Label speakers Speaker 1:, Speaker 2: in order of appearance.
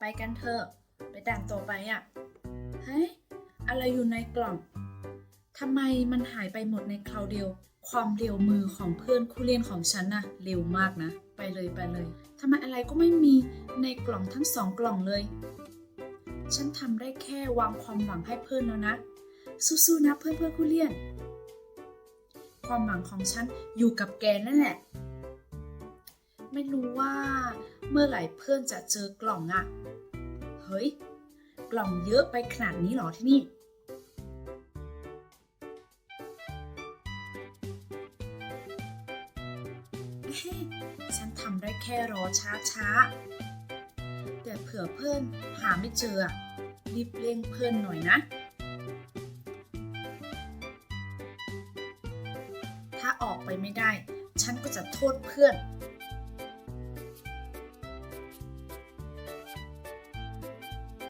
Speaker 1: ไปกันเถอะ ไปด่านต่อไปอะ่ะ เฮ้ย อะไรอยู่ในกล่อง ทำไมมันหายไปหมดในคราวเดียว ความเร็วมือของเพื่อนคู่เรียนของฉันน่ะเร็วมากนะ ไปเลยไปเลย ทำไมอะไรก็ไม่มีในกล่องทั้งสองกล่องเลย ฉันทำได้แค่วางความหวังให้เพื่อนแล้วนะ สู้ๆนะเพื่อนเพื่อนคู่เรียน ความหวังของฉันอยู่กับแกนั่นแหละ ไม่รู้ว่าเมื่อไหร่เพื่อนจะเจอกล่องอะ เฮ้ย กล่องเยอะไปขนาดนี้หรอที่นี่ฉันทำได้แค่รอช้าช้าๆแต่เผื่อเพื่อนหาไม่เจอรีบเร่งเพื่อนหน่อยนะ ถ้าออกไปไม่ได้ ฉันก็จะโทษเพื่อน